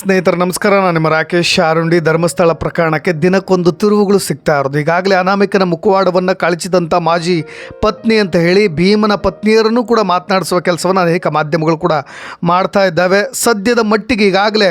ಸ್ನೇಹಿತರೆ, ನಮಸ್ಕಾರ. ನಾನು ನಿಮ್ಮ ರಾಕೇಶ್ ಶಾರುಂಡಿ ಧರ್ಮಸ್ಥಳ ಪ್ರಕರಣಕ್ಕೆ ದಿನಕ್ಕೊಂದು ತಿರುವುಗಳು ಸಿಗ್ತಾ ಇರೋದು. ಈಗಾಗಲೇ ಅನಾಮಿಕನ ಮುಖವಾಡವನ್ನು ಕಳಚಿದಂಥ ಮಾಜಿ ಪತ್ನಿ ಅಂತ ಹೇಳಿ ಭೀಮನ ಪತ್ನಿಯರನ್ನು ಕೂಡ ಮಾತನಾಡಿಸುವ ಕೆಲಸವನ್ನು ಅನೇಕ ಮಾಧ್ಯಮಗಳು ಕೂಡ ಮಾಡ್ತಾ ಇದ್ದಾವೆ. ಸದ್ಯದ ಮಟ್ಟಿಗೆ ಈಗಾಗಲೇ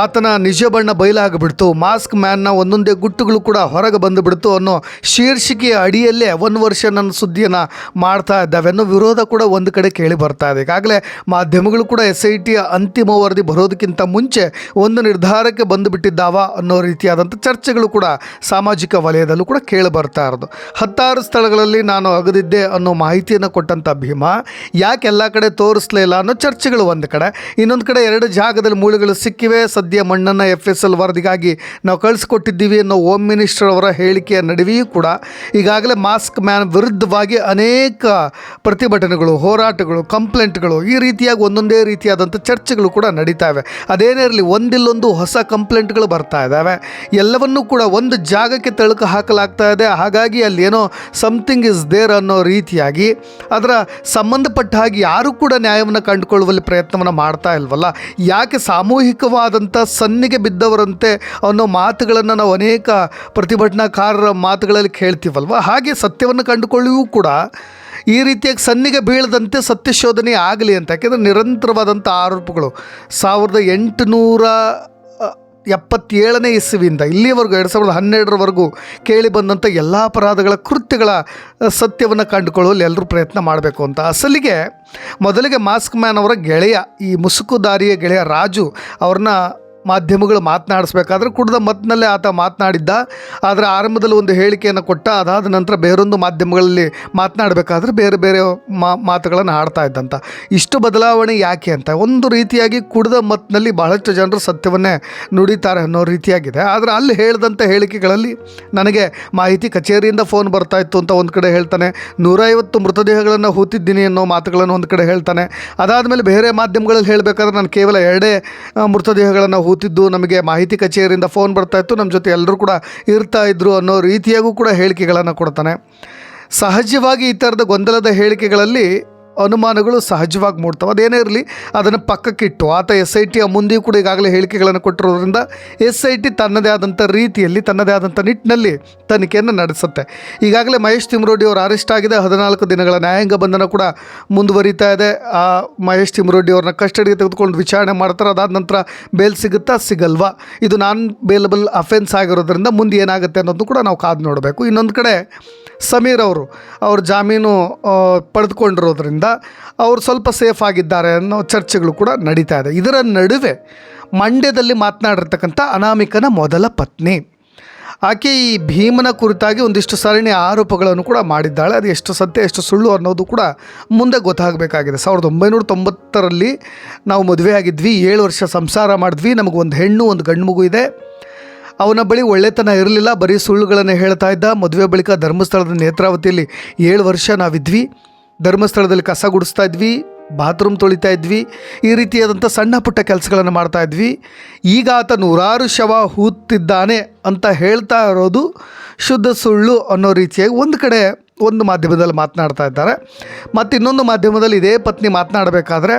ಆತನ ನಿಜ ಬಣ್ಣ ಬಯಲಾಗಿಬಿಡ್ತು. ಮಾಸ್ಕ್ ಮ್ಯಾನ್ನ ಒಂದೊಂದೇ ಗುಟ್ಟುಗಳು ಕೂಡ ಹೊರಗೆ ಬಂದುಬಿಡ್ತು ಅನ್ನೋ ಶೀರ್ಷಿಕೆಯ ಅಡಿಯಲ್ಲೇ ಒಂದು ವರ್ಷ ನನ್ನ ಸುದ್ದಿಯನ್ನು ಮಾಡ್ತಾ ಇದ್ದಾವೆ ಅನ್ನೋ ವಿರೋಧ ಕೂಡ ಒಂದು ಕಡೆ ಕೇಳಿ ಬರ್ತಾ ಇದೆ. ಈಗಾಗಲೇ ಮಾಧ್ಯಮಗಳು ಕೂಡ ಎಸ್ ಐ ಟಿಯ ಅಂತಿಮ ವರದಿ ಬರೋದಕ್ಕಿಂತ ಮುಂಚೆ ಒಂದು ನಿರ್ಧಾರಕ್ಕೆ ಬಂದು ಬಿಟ್ಟಿದ್ದಾವ ಅನ್ನೋ ರೀತಿಯಾದಂಥ ಚರ್ಚೆಗಳು ಕೂಡ ಸಾಮಾಜಿಕ ವಲಯದಲ್ಲೂ ಕೂಡ ಕೇಳಿ ಬರ್ತಾ ಇರೋದು. ಹತ್ತಾರು ಸ್ಥಳಗಳಲ್ಲಿ ನಾನು ಅಗದಿದ್ದೆ ಅನ್ನೋ ಮಾಹಿತಿಯನ್ನು ಕೊಟ್ಟಂಥ ಭೀಮ, ಯಾಕೆ ಎಲ್ಲ ಕಡೆ ತೋರಿಸ್ಲೇ ಇಲ್ಲ ಅನ್ನೋ ಚರ್ಚೆಗಳು ಒಂದು ಕಡೆ. ಇನ್ನೊಂದು ಕಡೆ ಎರಡು ಜಾಗದಲ್ಲಿ ಮೂಳೆಗಳು ಸಿಕ್ಕಿವೆ, ಸದ್ಯ ಮಣ್ಣನ್ನು ಎಫ್ ಎಸ್ ಎಲ್ ವರದಿಗಾಗಿ ನಾವು ಕಳಿಸ್ಕೊಟ್ಟಿದ್ದೀವಿ ಅನ್ನೋ ಹೋಮ್ ಮಿನಿಸ್ಟರ್ ಅವರ ಹೇಳಿಕೆಯ ನಡುವೆಯೂ ಕೂಡ ಈಗಾಗಲೇ ಮಾಸ್ಕ್ ಮ್ಯಾನ್ ವಿರುದ್ಧವಾಗಿ ಅನೇಕ ಪ್ರತಿಭಟನೆಗಳು, ಹೋರಾಟಗಳು ಕಂಪ್ಲೇಂಟ್ಗಳು ಈ ರೀತಿಯಾಗಿ ಒಂದೊಂದೇ ರೀತಿಯಾದಂಥ ಚರ್ಚೆಗಳು ಕೂಡ ನಡೀತಾ ಇವೆ. ಅದೇನೇ ಇರಲಿ ಒಂದಿಲ್ಲೊಂದು ಹೊಸ ಕಂಪ್ಲೇಂಟ್ಗಳು ಬರ್ತಾ ಇದ್ದಾವೆ. ಎಲ್ಲವನ್ನೂ ಕೂಡ ಒಂದು ಜಾಗಕ್ಕೆ ತಳುಕು ಹಾಕಲಾಗ್ತಾ ಇದೆ. ಹಾಗಾಗಿ ಅಲ್ಲಿ ಏನೋ ಸಮಥಿಂಗ್ ಇಸ್ ದೇರ್ ಅನ್ನೋ ರೀತಿಯಾಗಿ ಅದರ ಸಂಬಂಧಪಟ್ಟ ಹಾಗೆ ಯಾರೂ ಕೂಡ ನ್ಯಾಯವನ್ನು ಕಂಡುಕೊಳ್ಳುವಲ್ಲಿ ಪ್ರಯತ್ನವನ್ನು ಮಾಡ್ತಾ ಇಲ್ವಲ್ಲ? ಯಾಕೆ ಸಾಮೂಹಿಕವಾದಂಥ ಸನ್ನಿಗೆ ಬಿದ್ದವರಂತೆ ಅನ್ನೋ ಮಾತುಗಳನ್ನು ನಾವು ಅನೇಕ ಪ್ರತಿಭಟನಾಕಾರರ ಮಾತುಗಳಲ್ಲಿ ಕೇಳ್ತೀವಲ್ವ? ಹಾಗೆ ಸತ್ಯವನ್ನು ಕಂಡುಕೊಳ್ಳುವೂ ಕೂಡ ಈ ರೀತಿಯಾಗಿ ಸನ್ನಿಗೆ ಬೀಳದಂತೆ ಸತ್ಯಶೋಧನೆ ಆಗಲಿ ಅಂತ, ಯಾಕೆಂದರೆ ನಿರಂತರವಾದಂಥ ಆರೋಪಗಳು. ಸಾವಿರದ ಎಂಟುನೂರ ಎಪ್ಪತ್ತೇಳನೇ ಇಸ್ವಿಯಿಂದ, ಇಲ್ಲಿವರೆಗೂ ಎರಡು ಸಾವಿರದ ಹನ್ನೆರಡರವರೆಗೂ ಕೇಳಿ ಬಂದಂಥ ಎಲ್ಲ ಅಪರಾಧಗಳ ಕೃತ್ಯಗಳ ಸತ್ಯವನ್ನು ಕಂಡುಕೊಳ್ಳಲು ಎಲ್ಲರೂ ಪ್ರಯತ್ನ ಮಾಡಬೇಕು ಅಂತ. ಅಸಲಿಗೆ ಮೊದಲಿಗೆ ಮಾಸ್ಕ್ ಮ್ಯಾನ್ ಅವರ ಗೆಳೆಯ, ಈ ಮುಸುಕುದಾರಿಯ ಗೆಳೆಯ ರಾಜು ಅವ್ರನ್ನ ಮಾಧ್ಯಮಗಳು ಮಾತನಾಡಿಸ್ಬೇಕಾದ್ರೆ ಕುಡ್ದ ಮತ್ತಿನಲ್ಲೇ ಆತ ಮಾತನಾಡಿದ್ದ. ಆದರೆ ಆರಂಭದಲ್ಲಿ ಒಂದು ಹೇಳಿಕೆಯನ್ನು ಕೊಟ್ಟ, ಅದಾದ ನಂತರ ಬೇರೊಂದು ಮಾಧ್ಯಮಗಳಲ್ಲಿ ಮಾತನಾಡಬೇಕಾದ್ರೆ ಬೇರೆ ಬೇರೆ ಮಾತುಗಳನ್ನು ಆಡ್ತಾ ಇದ್ದಂತ. ಇಷ್ಟು ಬದಲಾವಣೆ ಯಾಕೆ ಅಂತ, ಒಂದು ರೀತಿಯಾಗಿ ಕುಡ್ದ ಮತ್ತಿನಲ್ಲಿ ಬಹಳಷ್ಟು ಜನರು ಸತ್ಯವನ್ನೇ ನುಡಿತಾರೆ ಅನ್ನೋ ರೀತಿಯಾಗಿದೆ. ಆದರೆ ಅಲ್ಲಿ ಹೇಳಿದಂಥ ಹೇಳಿಕೆಗಳಲ್ಲಿ ನನಗೆ ಮಾಹಿತಿ ಕಚೇರಿಯಿಂದ ಫೋನ್ ಬರ್ತಾ ಇತ್ತು ಅಂತ ಒಂದು ಕಡೆ ಹೇಳ್ತಾನೆ, ನೂರೈವತ್ತು ಮೃತದೇಹಗಳನ್ನು ಹೂತಿದ್ದೀನಿ ಅನ್ನೋ ಮಾತುಗಳನ್ನು ಒಂದು ಕಡೆ ಹೇಳ್ತಾನೆ. ಅದಾದಮೇಲೆ ಬೇರೆ ಮಾಧ್ಯಮಗಳಲ್ಲಿ ಹೇಳಬೇಕಾದ್ರೆ ನಾನು ಕೇವಲ ಎರಡೇ ಮೃತದೇಹಗಳನ್ನು ಹೂತಿದ್ದು ನಮಗೆ ಮಾಹಿತಿ ಕಚೇರಿಯಿಂದ ಫೋನ್ ಬರ್ತಾ ಇತ್ತು. ನಮ್ಮ ಜೊತೆ ಎಲ್ಲರೂ ಕೂಡ ಇರ್ತಾ ಇದ್ರು ಅನ್ನೋ ರೀತಿಯಾಗೂ ಕೂಡ ಹೇಳಿಕೆಗಳನ್ನು ಕೊಡ್ತಾನೆ. ಸಹಜವಾಗಿ ಈ ಥರದ ಗೊಂದಲದ ಹೇಳಿಕೆಗಳಲ್ಲಿ ಅನುಮಾನಗಳು ಸಹಜವಾಗಿ ಮೂಡ್ತವೆ. ಅದೇನೇ ಇರಲಿ, ಅದನ್ನು ಪಕ್ಕಕ್ಕಿಟ್ಟು ಆತ ಎಸ್ ಐ ಟಿಯ ಮುಂದೆಯೂ ಕೂಡ ಈಗಾಗಲೇ ಹೇಳಿಕೆಗಳನ್ನು ಕೊಟ್ಟಿರೋದ್ರಿಂದ ಎಸ್ ಐ ಟಿ ತನ್ನದೇ ಆದಂಥ ರೀತಿಯಲ್ಲಿ, ತನ್ನದೇ ಆದಂಥ ನಿಟ್ಟಿನಲ್ಲಿ ತನಿಖೆಯನ್ನು ನಡೆಸುತ್ತೆ. ಈಗಾಗಲೇ ಮಹೇಶ್ ತಿಮ್ರೋಡಿ ಅವರು ಅರೆಸ್ಟ್ ಆಗಿದೆ. ಹದಿನಾಲ್ಕು ದಿನಗಳ ನ್ಯಾಯಾಂಗ ಬಂಧನ ಕೂಡ ಮುಂದುವರಿತಾ ಇದೆ. ಆ ಮಹೇಶ್ ತಿಮ್ರೋಡಿ ಅವ್ರನ್ನ ಕಸ್ಟಡಿಗೆ ತೆಗೆದುಕೊಂಡು ವಿಚಾರಣೆ ಮಾಡ್ತಾರೆ. ಅದಾದ ನಂತರ ಬೇಲ್ ಸಿಗುತ್ತಾ ಸಿಗಲ್ವಾ? ಇದು ನಾನ್ ಬೇಲಬಲ್ ಅಫೆನ್ಸ್ ಆಗಿರೋದ್ರಿಂದ ಮುಂದೆ ಏನಾಗುತ್ತೆ ಅನ್ನೋದು ಕೂಡ ನಾವು ಕಾದು ನೋಡಬೇಕು. ಇನ್ನೊಂದು ಕಡೆ ಸಮೀರ್ ಅವರು, ಅವ್ರ ಜಾಮೀನು ಪಡೆದುಕೊಂಡಿರೋದ್ರಿಂದ ಅವರು ಸ್ವಲ್ಪ ಸೇಫ್ ಆಗಿದ್ದಾರೆ ಅನ್ನೋ ಚರ್ಚೆಗಳು ಕೂಡ ನಡೀತಾ ಇದೆ. ಇದರ ನಡುವೆ ಮಂಡ್ಯದಲ್ಲಿ ಮಾತನಾಡಿರ್ತಕ್ಕಂಥ ಅನಾಮಿಕನ ಮೊದಲ ಪತ್ನಿ. ಆಕೆ ಈ ಭೀಮನ ಕುರಿತಾಗಿ ಒಂದಿಷ್ಟು ಸರಣಿ ಆರೋಪಗಳನ್ನು ಕೂಡ ಮಾಡಿದ್ದಾಳೆ. ಅದು ಎಷ್ಟು ಸತ್ಯ, ಎಷ್ಟು ಸುಳ್ಳು ಅನ್ನೋದು ಕೂಡ ಮುಂದೆ ಗೊತ್ತಾಗಬೇಕಾಗಿದೆ. ಸಾವಿರದ ಒಂಬೈನೂರ ತೊಂಬತ್ತರಲ್ಲಿ ನಾವು ಮದುವೆ ಆಗಿದ್ವಿ ಏಳು ವರ್ಷ ಸಂಸಾರ ಮಾಡಿದ್ವಿ, ನಮಗೊಂದು ಹೆಣ್ಣು, ಒಂದು ಗಂಡು ಮಗು ಇದೆ. ಅವನ ಬಳಿ ಒಳ್ಳೆತನ ಇರಲಿಲ್ಲ. ಬರೀ ಸುಳ್ಳುಗಳನ್ನು ಹೇಳ್ತಾ ಇದ್ದ. ಮದುವೆ ಬಳಿಕ ಧರ್ಮಸ್ಥಳದ ನೇತ್ರಾವತಿಯಲ್ಲಿ ಏಳು ವರ್ಷ ನಾವಿದ್ವಿ. ಧರ್ಮಸ್ಥಳದಲ್ಲಿ ಕಸ ಗುಡಿಸ್ತಾ ಇದ್ವಿ. ಬಾತ್ರೂಮ್ ತೊಳಿತಾ ಇದ್ವಿ. ಈ ರೀತಿಯಾದಂಥ ಸಣ್ಣ ಪುಟ್ಟ ಕೆಲಸಗಳನ್ನು ಮಾಡ್ತಾ ಇದ್ವಿ. ಈಗ ಆತ ನೂರಾರು ಶವ ಹೂತಿದ್ದಾನೆ ಅಂತ ಹೇಳ್ತಾ ಇರೋದು ಶುದ್ಧ ಸುಳ್ಳು ಅನ್ನೋ ರೀತಿಯಾಗಿ ಒಂದು ಕಡೆ ಒಂದು ಮಾಧ್ಯಮದಲ್ಲಿ ಮಾತನಾಡ್ತಾ ಇದ್ದಾರೆ. ಮತ್ತು ಇನ್ನೊಂದು ಮಾಧ್ಯಮದಲ್ಲಿ ಇದೇ ಪತ್ನಿ ಮಾತನಾಡಬೇಕಾದ್ರೆ,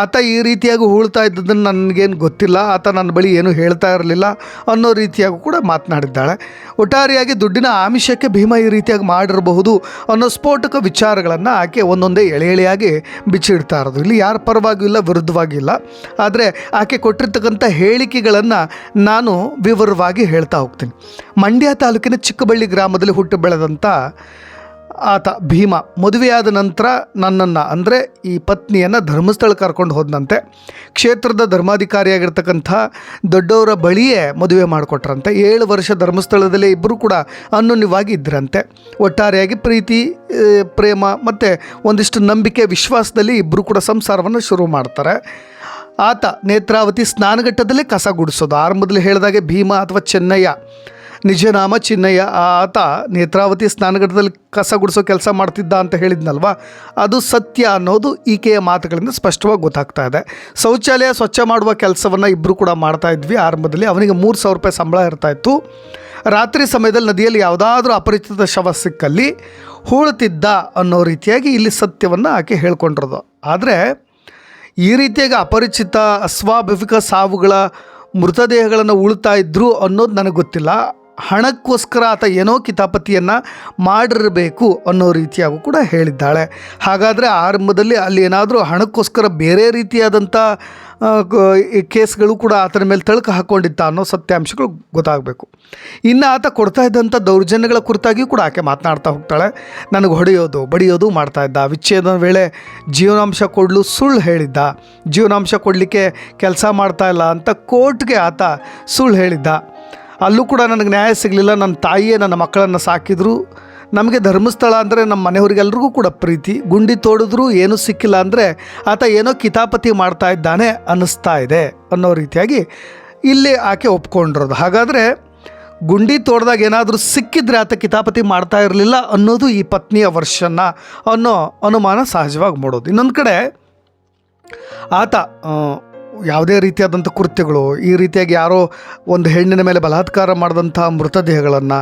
ಆತ ಈ ರೀತಿಯಾಗಿ ಹೂಳ್ತಾ ಇದ್ದದನ್ನು ನನಗೇನು ಗೊತ್ತಿಲ್ಲ, ಆತ ನನ್ನ ಬಳಿ ಏನೂ ಹೇಳ್ತಾ ಇರಲಿಲ್ಲ ಅನ್ನೋ ರೀತಿಯಾಗೂ ಕೂಡ ಮಾತನಾಡಿದ್ದಾಳೆ. ಒಟ್ಟಾರೆಯಾಗಿ ದುಡ್ಡಿನ ಆಮಿಷಕ್ಕೆ ಭೀಮ ಈ ರೀತಿಯಾಗಿ ಮಾಡಿರಬಹುದು ಅನ್ನೋ ಸ್ಫೋಟಕ ವಿಚಾರಗಳನ್ನು ಆಕೆ ಒಂದೊಂದೇ ಎಳೆ ಎಳೆಯಾಗಿ ಬಿಚ್ಚಿಡ್ತಾ ಇರೋದು. ಇಲ್ಲಿ ಯಾರ ಪರವಾಗಿಯೂ ಇಲ್ಲ ವಿರುದ್ಧವಾಗಿಲ್ಲ ಆದರೆ ಆಕೆ ಕೊಟ್ಟಿರ್ತಕ್ಕಂಥ ಹೇಳಿಕೆಗಳನ್ನು ನಾನು ವಿವರವಾಗಿ ಹೇಳ್ತಾ ಹೋಗ್ತೀನಿ. ಮಂಡ್ಯ ತಾಲೂಕಿನ ಚಿಕ್ಕಬಳ್ಳಿ ಗ್ರಾಮದಲ್ಲಿ ಹುಟ್ಟು ಬೆಳೆದಂಥ ಆತ ಭೀಮ ಮದುವೆಯಾದ ನಂತರ ನನ್ನನ್ನು, ಅಂದರೆ ಈ ಪತ್ನಿಯನ್ನು ಧರ್ಮಸ್ಥಳ ಕರ್ಕೊಂಡು ಹೋದಂತೆ ಕ್ಷೇತ್ರದ ಧರ್ಮಾಧಿಕಾರಿಯಾಗಿರ್ತಕ್ಕಂಥ ದೊಡ್ಡವರ ಬಳಿಯೇ ಮದುವೆ ಮಾಡಿಕೊಟ್ರಂತೆ. ಏಳು ವರ್ಷ ಧರ್ಮಸ್ಥಳದಲ್ಲೇ ಇಬ್ಬರು ಕೂಡ ಅನ್ಯೋನ್ಯವಾಗಿ ಇದ್ರಂತೆ. ಒಟ್ಟಾರೆಯಾಗಿ ಪ್ರೀತಿ ಪ್ರೇಮ ಮತ್ತು ಒಂದಿಷ್ಟು ನಂಬಿಕೆ, ವಿಶ್ವಾಸದಲ್ಲಿ ಇಬ್ಬರು ಕೂಡ ಸಂಸಾರವನ್ನು ಶುರು ಮಾಡ್ತಾರೆ. ಆತ ನೇತ್ರಾವತಿ ಸ್ನಾನಘಟ್ಟದಲ್ಲೇ ಕಸ ಗುಡಿಸೋದು. ಆರಂಭದಲ್ಲಿ ಹೇಳಿದಾಗೆ ಭೀಮ ಅಥವಾ ಚೆನ್ನಯ್ಯ. ನಿಜನಾಮ ಚಿನ್ನಯ್ಯ, ಆತ ನೇತ್ರಾವತಿ ಸ್ನಾನಘಟ್ಟದಲ್ಲಿ ಕಸ ಗುಡಿಸೋ ಕೆಲಸ ಮಾಡ್ತಿದ್ದ ಅಂತ ಹೇಳಿದ್ನಲ್ವಾ? ಅದು ಸತ್ಯ ಅನ್ನೋದು ಈಕೆಯ ಮಾತುಗಳಿಂದ ಸ್ಪಷ್ಟವಾಗಿ ಗೊತ್ತಾಗ್ತಾ ಇದೆ. ಶೌಚಾಲಯ ಸ್ವಚ್ಛ ಮಾಡುವ ಕೆಲಸವನ್ನು ಇಬ್ಬರು ಕೂಡ ಮಾಡ್ತಾ ಇದ್ವಿ. ಆರಂಭದಲ್ಲಿ ಅವನಿಗೆ ಮೂರು ಸಾವಿರ ರೂಪಾಯಿ ಸಂಬಳ ಇರ್ತಾ ಇತ್ತು. ರಾತ್ರಿ ಸಮಯದಲ್ಲಿ ನದಿಯಲ್ಲಿ ಯಾವುದಾದ್ರೂ ಅಪರಿಚಿತ ಶವ ಸಿಕ್ಕಲ್ಲಿ ಹೂಳುತ್ತಿದ್ದ ಅನ್ನೋ ರೀತಿಯಾಗಿ ಇಲ್ಲಿ ಸತ್ಯವನ್ನು ಆಕೆ ಹೇಳ್ಕೊಂಡಿರೋದು. ಆದರೆ ಈ ರೀತಿಯಾಗಿ ಅಪರಿಚಿತ, ಅಸ್ವಾಭಾವಿಕ ಸಾವುಗಳ ಮೃತದೇಹಗಳನ್ನು ಉಳ್ತಾ ಇದ್ದರು ಅನ್ನೋದು ನನಗೆ ಗೊತ್ತಿಲ್ಲ. ಹಣಕ್ಕೋಸ್ಕರ ಆತ ಏನೋ ಕಿತಾಪತಿಯನ್ನು ಮಾಡಿರಬೇಕು ಅನ್ನೋ ರೀತಿಯಾಗೂ ಕೂಡ ಹೇಳಿದ್ದಾಳೆ. ಹಾಗಾದರೆ ಆರಂಭದಲ್ಲಿ ಅಲ್ಲಿ ಏನಾದರೂ ಹಣಕ್ಕೋಸ್ಕರ ಬೇರೆ ರೀತಿಯಾದಂಥ ಕೇಸ್ಗಳು ಕೂಡ ಆತನ ಮೇಲೆ ತಳಕು ಹಾಕ್ಕೊಂಡಿತ್ತ ಅನ್ನೋ ಸತ್ಯಾಂಶಗಳು ಗೊತ್ತಾಗಬೇಕು. ಇನ್ನು ಆತ ಕೊಡ್ತಾ ಇದ್ದಂಥ ದೌರ್ಜನ್ಯಗಳ ಕುರಿತಾಗಿಯೂ ಕೂಡ ಆಕೆ ಮಾತನಾಡ್ತಾ ಹೋಗ್ತಾಳೆ. ನನಗೆ ಹೊಡೆಯೋದು, ಬಡಿಯೋದು ಮಾಡ್ತಾ ಇದ್ದ. ವಿಚ್ಛೇದನ ವೇಳೆ ಜೀವನಾಂಶ ಕೊಡಲು ಸುಳ್ಳು ಹೇಳಿದ್ದ. ಜೀವನಾಂಶ ಕೊಡಲಿಕ್ಕೆ ಕೆಲಸ ಮಾಡ್ತಾ ಇಲ್ಲ ಅಂತ ಕೋರ್ಟ್ಗೆ ಆತ ಸುಳ್ಳು ಹೇಳಿದ್ದ. ಅಲ್ಲೂ ಕೂಡ ನನಗೆ ನ್ಯಾಯ ಸಿಗಲಿಲ್ಲ. ನನ್ನ ತಾಯಿಯೇ ನನ್ನ ಮಕ್ಕಳನ್ನು ಸಾಕಿದ್ರು. ನಮಗೆ ಧರ್ಮಸ್ಥಳ ಅಂದರೆ ನಮ್ಮ ಮನೆಯವರಿಗೆಲ್ರಿಗೂ ಕೂಡ ಪ್ರೀತಿ. ಗುಂಡಿ ತೋಡಿದ್ರೂ ಏನೂ ಸಿಕ್ಕಿಲ್ಲ ಅಂದರೆ ಆತ ಏನೋ ಕಿತಾಪತಿ ಮಾಡ್ತಾ ಇದ್ದಾನೆ ಅನ್ನಿಸ್ತಾ ಇದೆ ಅನ್ನೋ ರೀತಿಯಾಗಿ ಇಲ್ಲಿ ಆಕೆ ಒಪ್ಕೊಂಡಿರೋದು. ಹಾಗಾದರೆ ಗುಂಡಿ ತೋಡ್ದಾಗ ಏನಾದರೂ ಸಿಕ್ಕಿದ್ರೆ ಆತ ಕಿತಾಪತಿ ಮಾಡ್ತಾ ಇರಲಿಲ್ಲ ಅನ್ನೋದು ಈ ಪತ್ನಿಯ ವರ್ಷನ ಅನ್ನೋ ಅನುಮಾನ ಸಹಜವಾಗಿ ಮೂಡೋದು. ಇನ್ನೊಂದು ಕಡೆ ಆತ ಯಾವುದೇ ರೀತಿಯಾದಂಥ ಕೃತ್ಯಗಳು, ಈ ರೀತಿಯಾಗಿ ಯಾರೋ ಒಂದು ಹೆಣ್ಣಿನ ಮೇಲೆ ಬಲಾತ್ಕಾರ ಮಾಡಿದಂಥ ಮೃತದೇಹಗಳನ್ನು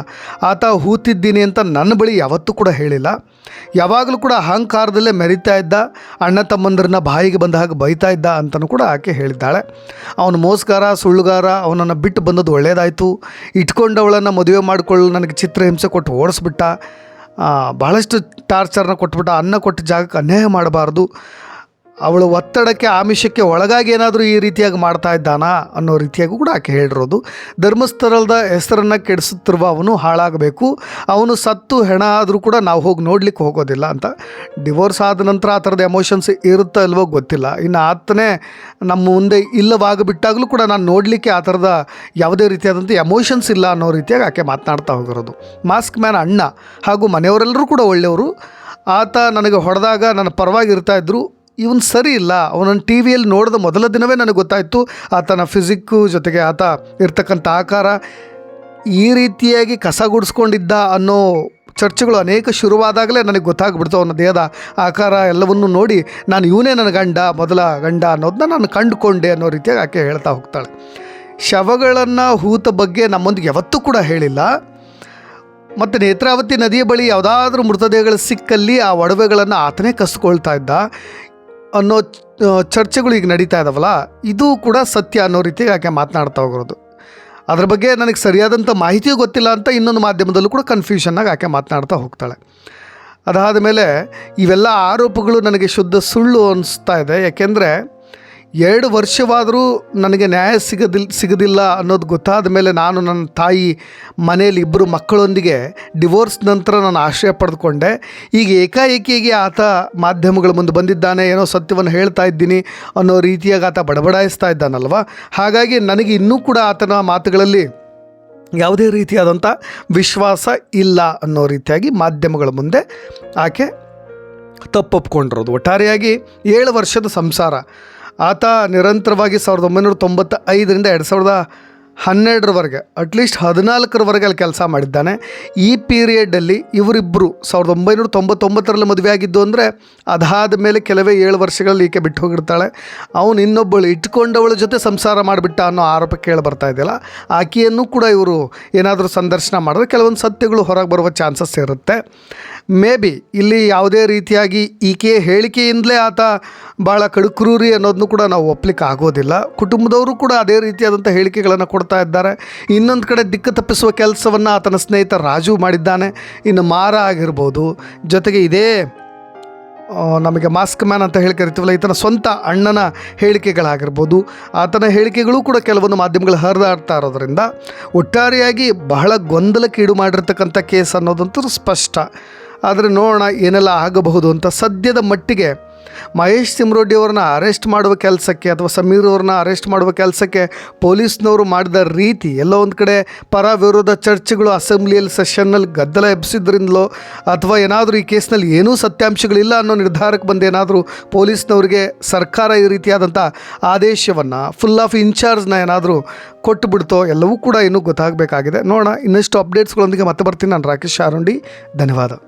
ಆತ ಹೂತಿದ್ದೀನಿ ಅಂತ ನನ್ನ ಬಳಿ ಯಾವತ್ತೂ ಕೂಡ ಹೇಳಿಲ್ಲ. ಯಾವಾಗಲೂ ಕೂಡ ಅಹಂಕಾರದಲ್ಲೇ ಮೆರಿತಾ ಇದ್ದ, ಅಣ್ಣ ತಮ್ಮಂದ್ರನ್ನ ಬಾಯಿಗೆ ಬಂದ ಹಾಗೆ ಬೈತಾ ಇದ್ದ ಅಂತಲೂ ಕೂಡ ಆಕೆ ಹೇಳಿದ್ದಾಳೆ. ಅವನು ಮೋಸ್ಗಾರ ಸುಳ್ಳುಗಾರ ಅವನನ್ನು ಬಿಟ್ಟು ಬಂದದ್ದು ಒಳ್ಳೆಯದಾಯಿತು ಇಟ್ಕೊಂಡವಳನ್ನು ಮದುವೆ ಮಾಡಿಕೊಳ್ಳಲು ನನಗೆ ಚಿತ್ರಹಿಂಸೆ ಕೊಟ್ಟು ಓಡಿಸ್ಬಿಟ್ಟ ಭಾಳಷ್ಟು ಟಾರ್ಚರ್ನ ಕೊಟ್ಬಿಟ್ಟ, ಅನ್ನ ಕೊಟ್ಟ ಜಾಗಕ್ಕೆ ಅನ್ಯಾಯ ಮಾಡಬಾರ್ದು. ಅವಳು ಒತ್ತಡಕ್ಕೆ, ಆಮಿಷಕ್ಕೆ ಒಳಗಾಗಿ ಏನಾದರೂ ಈ ರೀತಿಯಾಗಿ ಮಾಡ್ತಾ ಇದ್ದಾನಾ ಅನ್ನೋ ರೀತಿಯಾಗೂ ಕೂಡ ಆಕೆ ಹೇಳಿರೋದು. ಧರ್ಮಸ್ಥಳದ ಹೆಸರನ್ನು ಕೆಡಿಸುತ್ತಿರುವ ಅವನು ಹಾಳಾಗಬೇಕು. ಅವನು ಸತ್ತು, ಹೆಣ ಆದರೂ ಕೂಡ ನಾವು ಹೋಗಿ ನೋಡ್ಲಿಕ್ಕೆ ಹೋಗೋದಿಲ್ಲ ಅಂತ. ಡಿವೋರ್ಸ್ ಆದ ನಂತರ ಆ ಥರದ ಎಮೋಷನ್ಸ್ ಇರುತ್ತೋ ಇಲ್ವೋ ಗೊತ್ತಿಲ್ಲ. ಇನ್ನು ಆತನೇ ನಮ್ಮ ಮುಂದೆ ಇಲ್ಲವಾಗಿಬಿಟ್ಟಾಗಲೂ ಕೂಡ ನಾನು ನೋಡಲಿಕ್ಕೆ ಆ ಥರದ ಯಾವುದೇ ರೀತಿಯಾದಂಥ ಎಮೋಷನ್ಸ್ ಇಲ್ಲ ಅನ್ನೋ ರೀತಿಯಾಗಿ ಆಕೆ ಮಾತನಾಡ್ತಾ ಹೋಗಿರೋದು. ಮಾಸ್ಕ್ ಮ್ಯಾನ್ ಅಣ್ಣ ಹಾಗೂ ಮನೆಯವರೆಲ್ಲರೂ ಕೂಡ ಒಳ್ಳೆಯವರು. ಆತ ನನಗೆ ಹೊಡೆದಾಗ ನನ್ನ ಪರವಾಗಿ ಇರ್ತಾ ಇದ್ರು. ಇವನು ಸರಿ ಇಲ್ಲ. ಅವನನ್ನು ಟಿ ವಿಯಲ್ಲಿ ನೋಡಿದ ಮೊದಲ ದಿನವೇ ನನಗೆ ಗೊತ್ತಾಯಿತು. ಆತನ ಫಿಸಿಕ್ಕು ಜೊತೆಗೆ ಆತ ಇರ್ತಕ್ಕಂಥ ಆಕಾರ ಈ ರೀತಿಯಾಗಿ ಕಸ ಗುಡಿಸ್ಕೊಂಡಿದ್ದ ಅನ್ನೋ ಚರ್ಚೆಗಳು ಅನೇಕ ಶುರುವಾದಾಗಲೇ ನನಗೆ ಗೊತ್ತಾಗ್ಬಿಡ್ತು ಅವನ ದೇಹದ ಆಕಾರ ಎಲ್ಲವನ್ನು ನೋಡಿ. ನಾನು ಇವನೇ ನನ್ನ ಗಂಡ, ಮೊದಲ ಗಂಡ ಅನ್ನೋದನ್ನ ನಾನು ಕಂಡುಕೊಂಡೆ ಅನ್ನೋ ರೀತಿಯಾಗಿ ಆಕೆ ಹೇಳ್ತಾ ಹೋಗ್ತಾಳೆ. ಶವಗಳನ್ನು ಹೂತ ಬಗ್ಗೆ ನಮ್ಮೊಂದಿಗೆ ಯಾವತ್ತೂ ಕೂಡ ಹೇಳಿಲ್ಲ. ಮತ್ತು ನೇತ್ರಾವತಿ ನದಿಯ ಬಳಿ ಯಾವುದಾದ್ರೂ ಮೃತದೇಹಗಳು ಸಿಕ್ಕಲ್ಲಿ ಆ ಒಡವೆಗಳನ್ನು ಆತನೇ ಕಸ್ಕೊಳ್ತಾ ಇದ್ದ. ಅನ್ನೋ ಚರ್ಚೆಗಳು ಈಗ ನಡೀತಾ ಇದಾವಲ್ಲ, ಇದು ಕೂಡ ಸತ್ಯ ಅನ್ನೋ ರೀತಿಯಾಗಿ ಆಕೆ ಮಾತನಾಡ್ತಾ ಹೋಗಿರೋದು ಅದ್ರ ಬಗ್ಗೆ ನನಗೆ ಸರಿಯಾದಂಥ ಮಾಹಿತಿಯೂ ಗೊತ್ತಿಲ್ಲ ಅಂತ ಇನ್ನೊಂದು ಮಾಧ್ಯಮದಲ್ಲೂ ಕೂಡ ಕನ್ಫ್ಯೂಷನ್ನಾಗಿ ಆಕೆ ಮಾತನಾಡ್ತಾ ಹೋಗ್ತಾಳೆ. ಅದಾದ ಮೇಲೆ ಇವೆಲ್ಲ ಆರೋಪಗಳು ನನಗೆ ಶುದ್ಧ ಸುಳ್ಳು ಅನಿಸ್ತಾ ಇದೆ. ಯಾಕೆಂದರೆ ಎರಡು ವರ್ಷವಾದರೂ ನನಗೆ ನ್ಯಾಯ ಸಿಗದಿಲ್, ಸಿಗದಿಲ್ಲ ಅನ್ನೋದು ಗೊತ್ತಾದ ಮೇಲೆ ನಾನು ನನ್ನ ತಾಯಿ ಮನೆಯಲ್ಲಿ ಇಬ್ಬರು ಮಕ್ಕಳೊಂದಿಗೆ ಡಿವೋರ್ಸ್ ನಂತರ ನಾನು ಆಶ್ರಯ ಪಡೆದುಕೊಂಡೆ. ಈಗ ಏಕಾಏಕಿಯಾಗಿ ಆತ ಮಾಧ್ಯಮಗಳ ಮುಂದೆ ಬಂದಿದ್ದಾನೆ, ಏನೋ ಸತ್ಯವನ್ನು ಹೇಳ್ತಾ ಇದ್ದೀನಿ ಅನ್ನೋ ರೀತಿಯಾಗಿ ಆತ ಬಡಬಡಾಯಿಸ್ತಾ ಇದ್ದಾನಲ್ವ? ಹಾಗಾಗಿ ನನಗೆ ಇನ್ನೂ ಕೂಡ ಆತನ ಮಾತುಗಳಲ್ಲಿ ಯಾವುದೇ ರೀತಿಯಾದಂಥ ವಿಶ್ವಾಸ ಇಲ್ಲ ಅನ್ನೋ ರೀತಿಯಾಗಿ ಮಾಧ್ಯಮಗಳ ಮುಂದೆ ಆಕೆ ತಪ್ಪೊಪ್ಕೊಂಡಿರೋದು. ಒಟ್ಟಾರೆಯಾಗಿ ಏಳು ವರ್ಷದ ಸಂಸಾರ. ಆತ ನಿರಂತರವಾಗಿ ಸಾವಿರದ ಒಂಬೈನೂರ ತೊಂಬತ್ತ ಐದರಿಂದ ಎರಡು ಸಾವಿರದ ಹನ್ನೆರಡರವರೆಗೆ ಅಟ್ಲೀಸ್ಟ್ ಹದಿನಾಲ್ಕರವರೆಗೆ ಅಲ್ಲಿ ಕೆಲಸ ಮಾಡಿದ್ದಾನೆ. ಈ ಪೀರಿಯಡಲ್ಲಿ ಇವರಿಬ್ಬರು ಸಾವಿರದ ಒಂಬೈನೂರ ತೊಂಬತ್ತೊಂಬತ್ತರಲ್ಲಿ ಮದುವೆ ಆಗಿದ್ದು ಅಂದರೆ ಅದಾದ ಮೇಲೆ ಕೆಲವೇ ಏಳು ವರ್ಷಗಳಲ್ಲಿ ಈಕೆ ಬಿಟ್ಟು ಹೋಗಿರ್ತಾಳೆ. ಅವನು ಇನ್ನೊಬ್ಬಳು ಇಟ್ಕೊಂಡವಳ ಜೊತೆ ಸಂಸಾರ ಮಾಡಿಬಿಟ್ಟ ಅನ್ನೋ ಆರೋಪ ಕೇಳಿ ಬರ್ತಾ ಇದೆಯಲ್ಲ, ಆಕೆಯನ್ನು ಕೂಡ ಇವರು ಏನಾದರೂ ಸಂದರ್ಶನ ಮಾಡಿದ್ರೆ ಕೆಲವೊಂದು ಸತ್ಯಗಳು ಹೊರಗೆ ಬರುವ ಚಾನ್ಸಸ್ ಇರುತ್ತೆ. ಮೇ ಬಿ ಇಲ್ಲಿ ಯಾವುದೇ ರೀತಿಯಾಗಿ ಈಕೆಯ ಹೇಳಿಕೆಯಿಂದಲೇ ಆತ ಭಾಳ ಕಡುಕ್ರೂರಿ ಅನ್ನೋದನ್ನು ಕೂಡ ನಾವು ಒಪ್ಪಲಿಕ್ಕೆ ಆಗೋದಿಲ್ಲ. ಕುಟುಂಬದವರು ಕೂಡ ಅದೇ ರೀತಿಯಾದಂಥ ಹೇಳಿಕೆಗಳನ್ನು ಕೊಡ್ತಾ ಇದ್ದಾರೆ. ಇನ್ನೊಂದು ಕಡೆ ದಿಕ್ಕು ತಪ್ಪಿಸುವ ಕೆಲಸವನ್ನು ಆತನ ಸ್ನೇಹಿತ ರಾಜು ಮಾಡಿದ್ದಾನೆ. ಇನ್ನು ಮಾರ ಆಗಿರ್ಬೋದು. ಜೊತೆಗೆ ಇದೇ ನಮಗೆ ಮಾಸ್ಕ್ ಮ್ಯಾನ್ ಅಂತ ಹೇಳಿ ಕರಿತೀವಲ್ಲ ಈತನ ಸ್ವಂತ ಅಣ್ಣನ ಹೇಳಿಕೆಗಳಾಗಿರ್ಬೋದು. ಆತನ ಹೇಳಿಕೆಗಳು ಕೂಡ ಕೆಲವೊಂದು ಮಾಧ್ಯಮಗಳು ಹರಿದಾಡ್ತಾ ಇರೋದರಿಂದ ಒಟ್ಟಾರೆಯಾಗಿ ಬಹಳ ಗೊಂದಲಕ್ಕೀಡು ಮಾಡಿರ್ತಕ್ಕಂಥ ಕೇಸ್ ಅನ್ನೋದಂತೂ ಸ್ಪಷ್ಟ. ಆದರೆ ನೋಡೋಣ ಏನೆಲ್ಲ ಆಗಬಹುದು ಅಂತ ಸದ್ಯದ ಮಟ್ಟಿಗೆ ಮಹೇಶ್ ಸಿಮ್ರೋಡಿ ಅವ್ರನ್ನ ಅರೆಸ್ಟ್ ಮಾಡುವ ಕೆಲಸಕ್ಕೆ ಅಥವಾ ಸಮೀರ್ ಅವ್ರನ್ನ ಅರೆಸ್ಟ್ ಮಾಡುವ ಕೆಲಸಕ್ಕೆ ಪೊಲೀಸ್ನವರು ಮಾಡಿದ ರೀತಿ ಎಲ್ಲೋ ಒಂದು ಕಡೆ ಪರ ವಿರೋಧ ಚರ್ಚೆಗಳು ಅಸೆಂಬ್ಲಿಯಲ್ಲಿ ಸೆಷನ್ನಲ್ಲಿ ಗದ್ದಲ ಎಬ್ಬಿಸಿದ್ರಿಂದಲೋ ಅಥವಾ ಏನಾದರೂ ಈ ಕೇಸ್ನಲ್ಲಿ ಏನೂ ಸತ್ಯಾಂಶಗಳಿಲ್ಲ ಅನ್ನೋ ನಿರ್ಧಾರಕ್ಕೆ ಬಂದು ಏನಾದರೂ ಪೊಲೀಸ್ನವ್ರಿಗೆ ಸರ್ಕಾರ ಈ ರೀತಿಯಾದಂಥ ಆದೇಶವನ್ನು ಫುಲ್ ಆಫ್ ಇನ್ಚಾರ್ಜ್ನ ಏನಾದರೂ ಕೊಟ್ಟು ಬಿಡ್ತೋ ಎಲ್ಲವೂ ಕೂಡ ಇನ್ನೂ ಗೊತ್ತಾಗಬೇಕಾಗಿದೆ. ನೋಡೋಣ, ಇನ್ನಷ್ಟು ಅಪ್ಡೇಟ್ಸ್ಗಳೊಂದಿಗೆ ಮತ್ತೆ ಬರ್ತೀನಿ. ನಾನು ರಾಕೇಶ್ ಶಾರುಂಡಿ ಧನ್ಯವಾದ.